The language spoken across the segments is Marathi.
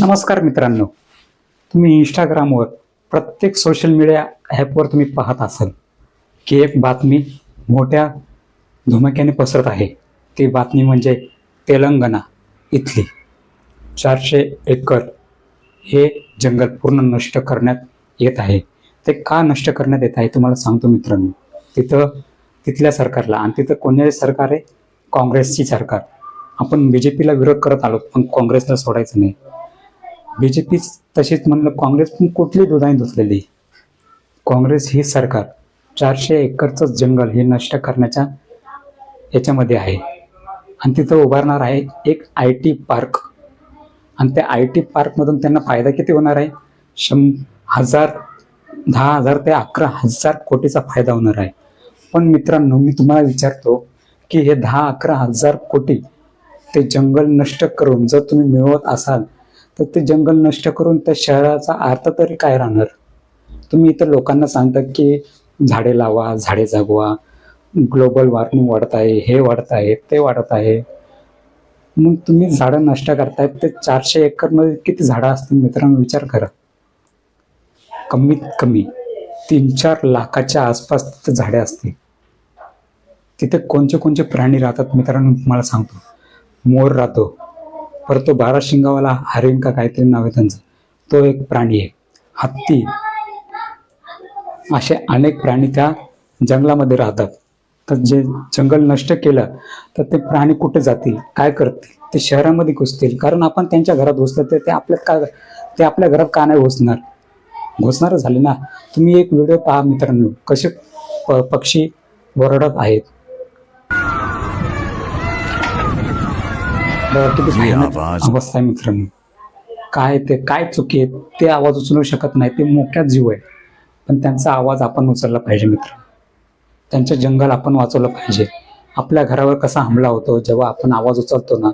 नमस्कार मित्रांनो. तुम्ही इंस्टाग्रामवर प्रत्येक सोशल मीडिया ॲपवर तुम्ही पाहत असाल की एक बातमी मोठ्या धुमाक्याने पसरत आहे. ती बातमी म्हणजे तेलंगणा इथली. चारशे एकर हे जंगल पूर्ण नष्ट करण्यात येत आहे. ते का नष्ट करण्यात येत आहे तुम्हाला सांगतो मित्रांनो. तिथं तिथल्या सरकारला आणि तिथं कोणत्याही सरकार आहे? काँग्रेसची सरकार. आपण बी जे पीला विरोध करत आलो पण काँग्रेसला सोडायचं नाही. बी जे पी तशीच म्हणलं काँग्रेस पण कुठली दुधाई धुतलेली काँग्रेस ही सरकार चारशे एकरचं जंगल हे नष्ट करण्याच्या याच्यामध्ये आहे. आणि तिथं उभारणार आहे एक आय टी पार्क. आणि त्या आय टी पार्कमधून त्यांना फायदा किती होणार आहे? शं हजार दहा हजार ते अकरा हजार कोटीचा फायदा होणार आहे. पण मित्रांनो मी तुम्हाला विचारतो की हे दहा अकरा हजार कोटी ते जंगल नष्ट करून जर तुम्ही मिळवत असाल तर ते जंगल नष्ट करून त्या शहराचा अर्थ तरी काय राहणार? तुम्ही इतर लोकांना सांगता की झाडे लावा झाडे जगवा ग्लोबल वॉर्मिंग वाढत आहे हे वाढत आहे ते वाढत आहे. मग तुम्ही झाडं नष्ट करतायत ते चारशे एकरमध्ये किती झाडं असतील मित्रांनो? विचार करा. कमीत कमी तीन चार लाखाच्या आसपास तिथे झाडे असतील. तिथे कोणते कोणते प्राणी राहतात मित्रांनो? तुम्हाला सांगतो. मोर राहतो. परत तो बारा शिंगावाला हरिण का काहीतरी नाव आहे त्यांचं. तो एक प्राणी आहे. हत्ती. असे अनेक प्राणी त्या जंगलामध्ये राहतात. तर जे जंगल नष्ट केलं तर ते प्राणी कुठे जातील काय करतील ते शहरामध्ये घुसतील. कारण आपण त्यांच्या घरात घुसलं तर ते आपल्या का ते आपल्या घरात का नाही घुसणार? घुसणार झाले ना. तुम्ही एक व्हिडिओ पहा मित्रांनो. कसे प- पक्षी वरडत आहेत. बघा किती भयानक अवस्था आहे मित्रांनो. काय ते काय चुकी आहेत ते आवाज उचलू शकत नाही ते मोक्यात जीव आहे. पण त्यांचा आवाज आपण उचलला पाहिजे मित्र. त्यांचे जंगल आपण वाचवलं पाहिजे. आपल्या घरावर कसा हमला होतो जेव्हा आपण आवाज उचलतो ना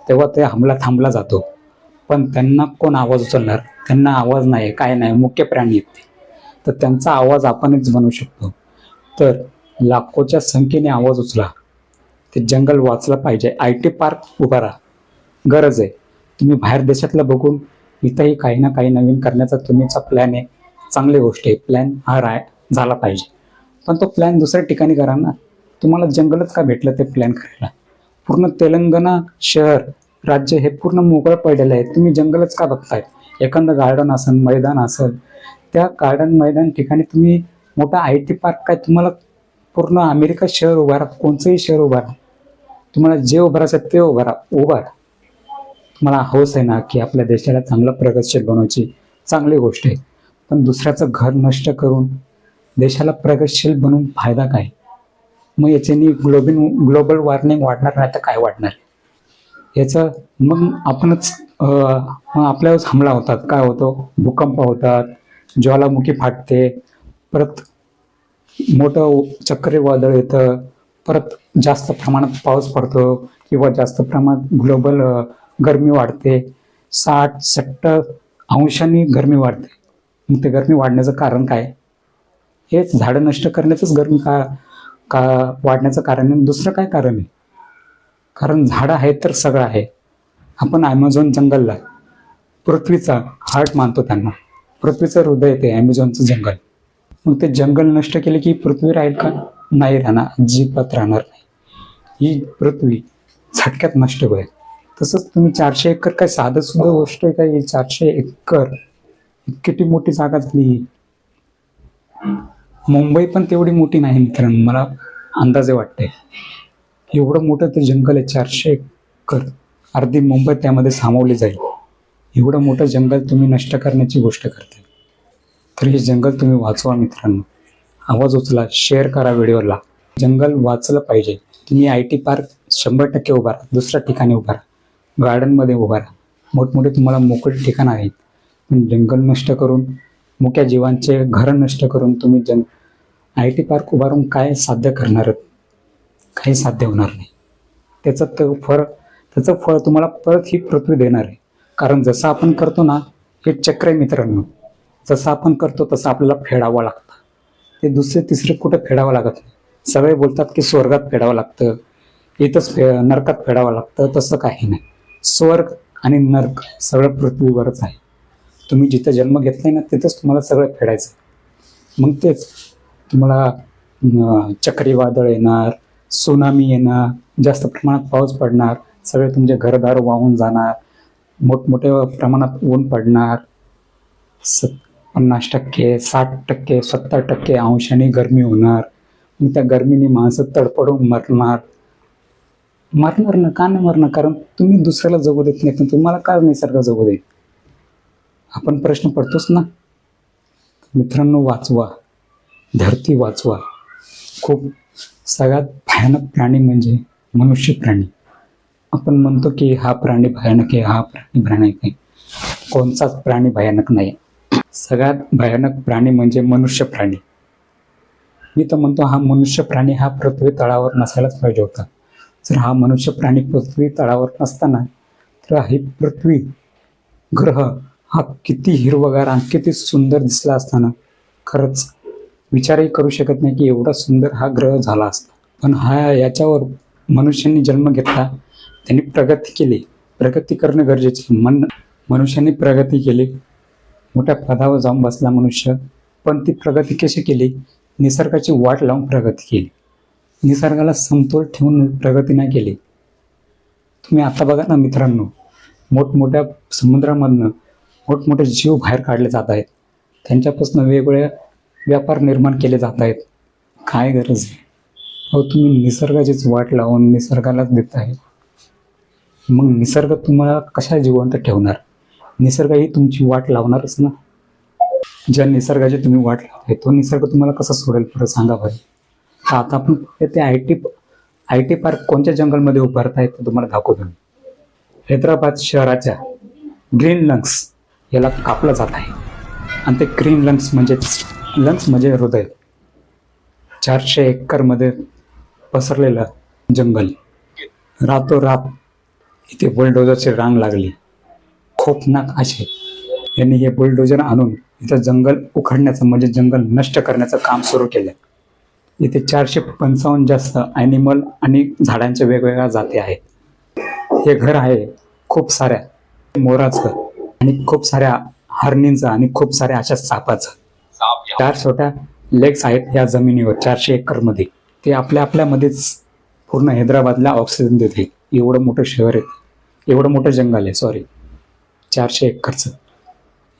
तेव्हा ते हमला थांबला जातो. पण त्यांना कोण आवाज उचलणार? त्यांना आवाज नाही काय नाही मुख्य प्राणी आहेत ते. तर त्यांचा आवाज आपणच बनवू शकतो. तर लाखोच्या संख्येने आवाज उचला. ते जंगल वाचलं पाहिजे. आय टी पार्क उभारा गरज आहे. तुम्ही बाहेर देशातलं बघून इथंही काही ना काही नवीन करण्याचा तुम्हीचा प्लॅन आहे. चांगली गोष्ट आहे. प्लॅन हा राय झाला पाहिजे. पण तो प्लॅन दुसऱ्या ठिकाणी करा ना. तुम्हाला जंगलच का भेटलं ते प्लॅन करायला? पूर्ण तेलंगणा शहर राज्य हे पूर्ण मोकळं पडलेलं आहे. तुम्ही जंगलच का बघताय एखादं गार्डन असेल मैदान असेल त्या गार्डन मैदान ठिकाणी तुम्ही मोठा आय टी पार्क काय तुम्हाला पूर्ण अमेरिका शहर उभारा कोणचंही शहर उभारा तुम्हाला जे उभारायचं ते उभारा उभारा तुम्हाला हौस आहे ना की आपल्या देशाला चांगलं प्रगतशील बनवायची चांगली गोष्ट आहे. पण दुसऱ्याचं घर नष्ट करून देशाला प्रगतशील बनवून फायदा काय? मग याच्यानी ग्लोबिन ग्लोबल वॉर्मिंग वाढणार नाही तर काय वाढणार? याचं मग आपणच मग आपल्यावरच हमला होतात. काय होतो? भूकंप होतात. ज्वालामुखी फाटते. परत मोठं चक्रीवादळ येतं. परत जास्त प्रमाणात पाऊस पडतो किंवा जास्त प्रमाणात ग्लोबल गरमी वाढते. साठ सत्तर अंशांनी गरमी वाढते. मग ते गरमी वाढण्याचं कारण काय? हेच झाडं नष्ट करण्याचंच गरमी का का वाढण्याचं कारण आहे? दुसरं काय कारण आहे? कारण झाडं आहेत तर सगळं आहे. आपण ॲमेझॉन जंगलला पृथ्वीचा हार्ट मानतो त्यांना. पृथ्वीचं हृदय ते ॲमेझॉनचं जंगल. मग ते जंगल नष्ट केले की पृथ्वी राहील का? नाही राहणार अजिबात राहणार नाही. ही पृथ्वी झटक्यात नष्ट होईल. तसंच तुम्ही चारशे एकर काय साधं सुद्धा गोष्ट आहे का? ही चारशे एकर किती मोठी जागा झाली मुंबई पण तेवढी मोठी नाही मित्रांनो मला अंदाजे वाटते एवढं मोठं ते जंगल आहे चारशे एकर. अर्धी मुंबई त्यामध्ये सामावली जाईल. एवढं मोठं जंगल तुम्ही नष्ट करण्याची गोष्ट करते तर हे जंगल तुम्ही वाचवा मित्रांनो. आवाज उचला शेअर करा व्हिडिओला. जंगल वाचलं पाहिजे. तुम्ही आय टी पार्क शंभर टक्के उभा राहा. दुसऱ्या ठिकाणी उभा राहा. गार्डनमध्ये उभा राहा. मोठमोठे तुम्हाला मोकळे ठिकाण आहेत. पण जंगल नष्ट करून मुक्या जीवांचे घरं नष्ट करून तुम्ही जंग आय टी पार्क उभारून काय साध्य करणार काही साध्य होणार नाही. त्याचं तर फळ त्याचं फळ तुम्हाला परत ही पृथ्वी देणार आहे. कारण जसं आपण करतो ना हे चक्र आहे मित्रांनो जसं आपण करतो तसं आपल्याला फेडावं लागतं. ते दुसरे तिसरे कुठे फेडावं लागत? नाही सगळे बोलतात की स्वर्गात फेडावं लागतं. इथंच फे नरकात फेडावं लागतं. तसं काही नाही. स्वर्ग आणि नर्क सगळं पृथ्वीवरच आहे. तुम्ही जिथं जन्म घेतलाय ना तिथंच तुम्हाला सगळं फेडायचं. मग तेच तुम्हाला चक्रीवादळ येणार सुनामी येणार जास्त प्रमाणात पाऊस पडणार सगळे तुमचे घरदार वाहून जाणार मोठमोठ्या प्रमाणात ऊन पडणार. स पन्नास टक्के साठ टक्के सत्तर टक्के अंशाने गरमी होणार. मग त्या गरमीने माणसं तडपडून मरणार. मरणार ना का नाही मरणार? कारण तुम्ही दुसऱ्याला जगू देत नाही पण तुम्हाला काय निसर्ग जगू देत आपण प्रश्न पडतोच ना. मित्रांनो वाचवा. धरती वाचवा. खूप सगळ्यात भयानक प्राणी म्हणजे मनुष्य प्राणी. आपण म्हणतो की हा प्राणी भयानक आहे हा प्राणी भयानक आहे. कोणताच प्राणी भयानक नाही. सगळ्यात भयानक प्राणी म्हणजे मनुष्य प्राणी. मी तर म्हणतो हा मनुष्य प्राणी हा पृथ्वी तळावर नसायलाच पाहिजे होता. जर हा मनुष्य प्राणी पृथ्वी तळावर नसताना तर ही पृथ्वी ग्रह हा किती हिरवगार आणि किती सुंदर दिसला असताना खरंच विचारही करू शकत नाही की एवढा सुंदर हा ग्रह झाला असता. पण हा याच्यावर मनुष्यांनी जन्म घेतला त्यांनी प्रगती केली. प्रगती करणं गरजेचे मन मनुष्याने प्रगती केली मोठ्या पदावर जाऊन बसला मनुष्य. पण ती प्रगती कशी केली? निसर्गाची वाट लावून प्रगती केली. निसर्गाला समतोल ठेवून प्रगती नाही केली. तुम्ही आता बघा ना मित्रांनो मोठमोठ्या समुद्रामधनं मोठमोठे जीव बाहेर काढले जात आहेत. त्यांच्यापासून वेगवेगळ्या व्यापार निर्माण केले जात आहेत. काय गरज आहे? अहो तुम्ही निसर्गाचीच वाट लावून निसर्गालाच देत आहे मग निसर्ग तुम्हाला कशा जिवंत ठेवणार? निसर्ग ही तुमची वाट लावणारच ना? ज्या निसर्गाची तुम्ही वाट लावताय तो निसर्ग तुम्हाला कसा सोडेल परत सांगा बरं? तर आता आपण ते I T I T park कोणत्या जंगलमध्ये उभारत आहेत ते तुम्हाला दाखवतो मी. हैदराबाद शहराच्या ग्रीन लंग्स याला कापलं जात आहे. आणि ते ग्रीन लंग्स म्हणजेच लंग्स म्हणजे हृदय. चारशे एकरमध्ये पसरलेलं जंगल. रातोरात इथे बुलडोजरची रांग लागली. खोपनाक असे. यांनी हे बुलडोजर आणून इथं जंगल उखडण्याचं म्हणजे जंगल नष्ट करण्याचं काम सुरू केलं. इथे चारशे पंचावन्न जास्त ॲनिमल आणि झाडांच्या वेगवेगळ्या जाती आहेत. हे घर आहे खूप साऱ्या मोराचं आणि खूप साऱ्या हरणींचं आणि खूप साऱ्या अशा सापाचं. चार छोट्या लेक्स आहेत या जमिनीवर चारशे एकरमध्ये. ते आपल्या आपल्यामध्येच पूर्ण हैदराबादला ऑक्सिजन देते. एवढं मोठं शहर आहे. एवढं मोठं जंगल आहे सॉरी चारशे एकरचं.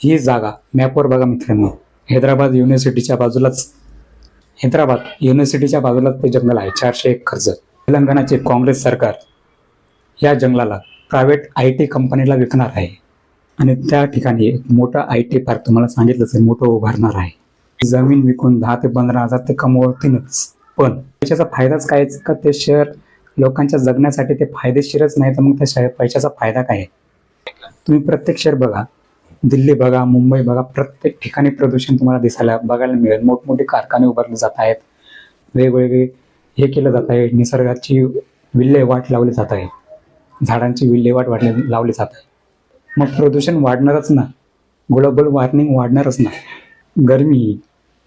ही जागा मॅपवर बघा मित्रांनो. हैदराबाद युनिव्हर्सिटीच्या बाजूलाच. हैदराबाद युनिव्हर्सिटीच्या बाजूलाच ते जंगल आहे चारशे एकरचं. तेलंगणाचे काँग्रेस सरकार या जंगलाला प्रायव्हेट आय टी कंपनीला विकणार आहे. आणि त्या ठिकाणी एक मोठा आय टी पार्क तुम्हाला सांगितलंच आहे मोठं उभारणार आहे. जमीन विकून दहा ते पंधरा हजार ते कमवतीलच. पण पैशाचा फायदाच काय का ते शहर लोकांच्या जगण्यासाठी ते फायदेशीरच नाही तर मग त्या शहर पैशाचा फायदा काय? आहे तुम्ही प्रत्येक शहर बघा. दिल्ली बघा मुंबई बघा प्रत्येक ठिकाणी प्रदूषण तुम्हाला दिसायला बघायला मिळेल. मोठमोठे कारखाने उभारले जात आहेत. वेगवेगळे हे केलं जात आहे. निसर्गाची विल्हेवाट लावली जात आहे. झाडांची विल्हेवाट वाढली लावली जात आहे. मग प्रदूषण वाढणारच ना. ग्लोबल वॉर्मिंग वाढणारच ना. गरमी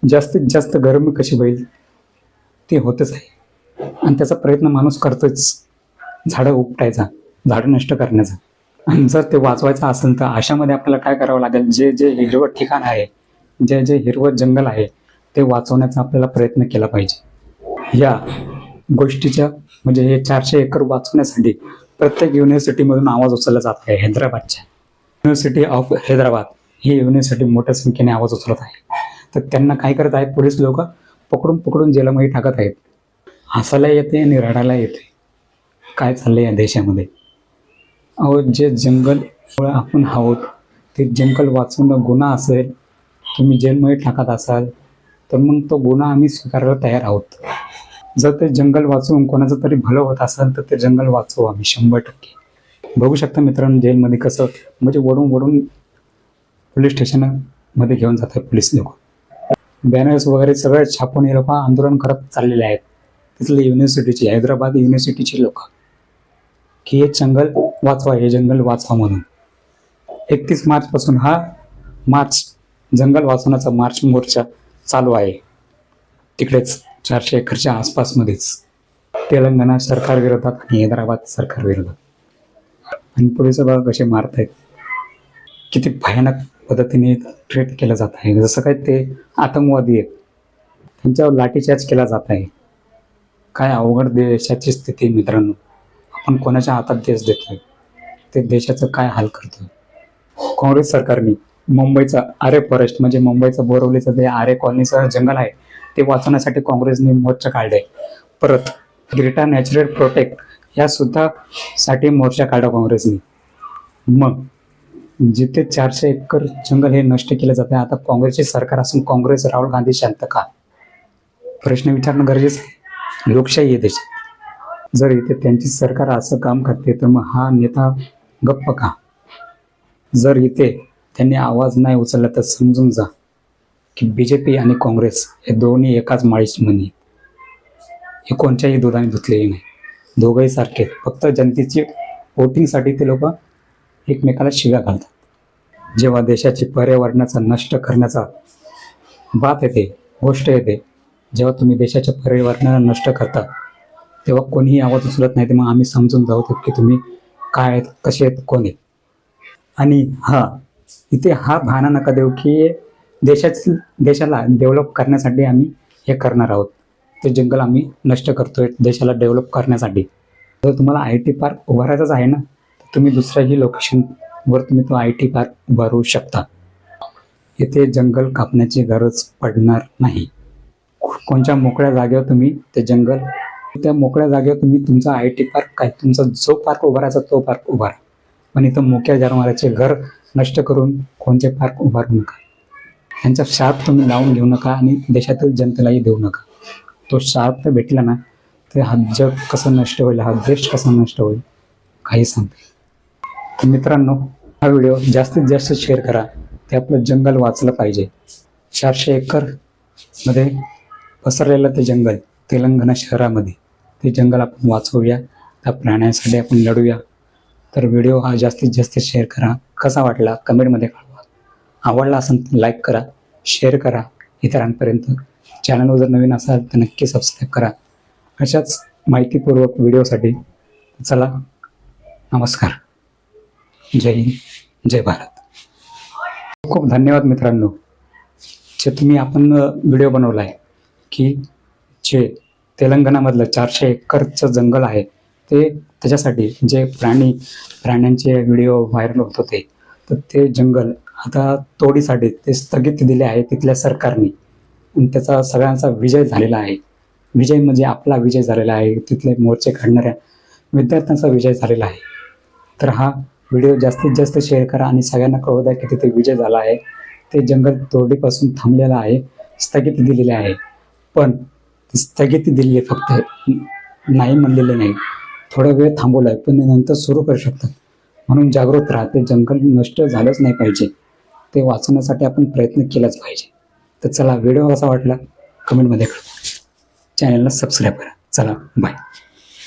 जास्तीत जास्त गरमी कशी होईल? ते होतच आहे. आणि त्याचा प्रयत्न माणूस करतोच. झाडं उपटायचा. झाडं नष्ट करण्याचा. जर ते वाचवायचं असेल तर अशामध्ये आपल्याला काय करावं लागेल? जे जे हिरवं ठिकाण आहे जे जे हिरवं जंगल आहे ते वाचवण्याचा आपल्याला प्रयत्न केला पाहिजे. या गोष्टीच्या म्हणजे हे चारशे एकर वाचवण्यासाठी प्रत्येक युनिव्हर्सिटीमधून आवाज उचलला जात आहे हैदराबादच्या. युनिव्हर्सिटी ऑफ हैदराबाद ही युनिव्हर्सिटी मोठ्या संख्येने आवाज उचलत आहे. तर त्यांना काय करत आहेत पोलीस लोक? पकडून पकडून जेलामध्ये टाकत आहेत. हसायला येते आणि रडायला येते. काय चाललंय या देशामध्ये? अहो जे जंगल आपण आहोत ते जंगल वाचवणं गुन्हा असेल तुम्ही जेलमध्ये टाकत असाल तर मग तो गुन्हा आम्ही स्वीकारायला तयार आहोत. जर ते जंगल वाचवून कोणाचं तरी भलं होत असेल तर ते जंगल वाचवू आम्ही शंभर टक्के. बघू शकता मित्रांनो जेलमध्ये कसं म्हणजे वडून वडून पोलीस स्टेशनमध्ये घेऊन जातात पोलीस लोक. बॅनर्स वगैरे सगळे छापून हे लोक आंदोलन करत चाललेले आहेत. तिथले युनिव्हर्सिटीचे हैदराबाद युनिव्हर्सिटीचे लोक. की हे जंगल वाचवा हे जंगल वाचवा म्हणून. एकतीस मार्च पासून हा मार्च जंगल वाचवण्याचा मार्च मोर्चा चालू आहे. तिकडेच चारशे एकरच्या आसपासमध्येच. तेलंगणा सरकार विरोधात आणि हैदराबाद सरकार विरोधात. आणि पोलीस बघा कसे मारत आहेत किती भयानक पद्धतीने ट्रीट केलं जात आहे. जसं काय ते आतंकवादी आहेत. त्यांच्यावर लाठीचार्ज केला जात आहे. काय अवघड देशाची स्थिती मित्रांनो. आपण कोणाच्या हातात देश देतोय? ते देशाचं काय हाल करतो? काँग्रेस सरकारने मुंबईचं आरे फॉरेस्ट म्हणजे मुंबईचं बोरवलीचं जे आरे कॉलनीचं जंगल आहे ते वाचवण्यासाठी काँग्रेसने मोर्चा काढले परत ग्रेटा नॅचरल प्रोटेक्ट या सुद्धा साठी मोर्चा काढला काँग्रेसने. मग जिथे चारशे एकर जंगल हे नष्ट केलं जात आहे आता काँग्रेसचे सरकार असून काँग्रेस राहुल गांधी शांत का? प्रश्न विचारणं गरजेचं आहे. लोकशाही आहे देशात. जर इथे त्यांची सरकार असं काम करते तर मग हा नेता गप्प का जर इथे त्यांनी आवाज नाही उचलला तर समजून जा की बी जे पी आणि काँग्रेस हे दोन्ही एकाच माळीची म्हणी. हे कोणत्याही दुधाने धुतलेली नाही. दोघंही सारखे फक्त जनतेची वोटिंगसाठी ते लोक एकमेकाला शिव्या घालतात. जेव्हा देशाची पर्यावरणाचा नष्ट करण्याचा बात येते गोष्ट येते जेव्हा तुम्ही देशाच्या पर्यावरणाला नष्ट करता तेव्हा कोणीही आवाज उचलत नाही ते मग आम्ही समजून जाऊ की तुम्ही काय आहेत कसे आहेत कोण आहेत. आणि हा इथे हा भाना नका देऊ की देशाच देशाला डेव्हलप करण्यासाठी आम्ही हे करणार आहोत. ते जंगल आम्ही नष्ट करतोय देशाला डेव्हलप करण्यासाठी. जर तुम्हाला आय टी पार्क उभारायचाच आहे ना तर तुम्ही दुसऱ्याही लोकेशनवर तुम्ही तो आय टी पार्क उभारू शकता. इथे जंगल कापण्याची गरज पडणार नाही. कोणत्या मोकळ्या जागेवर तुम्ही ते जंगल त्या मोकळ्या जागेवर तुम्ही तुमचा आय टी पार्क काय तुमचा जो पार्क उभारायचा तो पार्क उभारा पण इथं मोक्या जनावराचे घर नष्ट करून कोणते पार्क उभारू नका. यांचा शाप तुम्ही लावून घेऊ नका आणि देशातील जनतेलाही देऊ नका. तो शाप भेटला ना तर हा जग कसं नष्ट होईल हा देश कसा नष्ट होईल काही सांगते मित्रांनो हा व्हिडिओ जास्तीत जास्त शेअर करा. ते आपलं जंगल वाचलं पाहिजे. चारशे एकरमध्ये पसरलेलं ते जंगल तेलंगणा शहरामध्ये. ते जंगल आपण वाचवूया त्या प्राण्यांसाठी आपण लढूया. तर व्हिडिओ हा जास्तीत जास्त शेअर करा. कसा वाटला कमेंटमध्ये कळवा. आवडला असेल तर लाईक करा शेअर करा इतरांपर्यंत. चॅनलवर जर नवीन असाल तर नक्की सबस्क्राईब करा. अशाच माहितीपूर्वक व्हिडिओसाठी चला नमस्कार. जय हिंद जय भारत. खूप धन्यवाद मित्रांनो. जे तुम्ही आपण व्हिडिओ बनवला आहे की जे तेलंगणामधलं चारशे एकरचं जंगल आहे. ते त्याच्यासाठी जे प्राणी प्राण्यांचे व्हिडिओ व्हायरल होत होते तर ते जंगल आता तोडीसाठी ते स्थगित दिले आहे तिथल्या सरकारने. आणि त्याचा सगळ्यांचा विजय झालेला आहे. विजय म्हणजे आपला विजय झालेला आहे. तिथले मोर्चे काढणाऱ्या विद्यार्थ्यांचा विजय झालेला आहे. तर हा व्हिडिओ जास्तीत जास्त शेअर करा आणि सगळ्यांना कळू द्या की तिथे विजय झाला आहे. ते जंगल तोडीपासून थांबलेलं आहे स्थगिती दिलेली आहे. पण स्थगिती दिलेली आहे फक्त. नाही म्हणलेले नाही. थोडा वेळ थांबवला आहे पण नंतर सुरू करू शकतात. म्हणून जागृत राहा ते जंगल नष्ट झालंच नाही पाहिजे. ते वाचवण्यासाठी आपण प्रयत्न केलाच पाहिजे. तर चला व्हिडिओ कसा वाटला? कमेंटमध्ये कळवा. चॅनलला सबस्क्राईब करा. चला बाय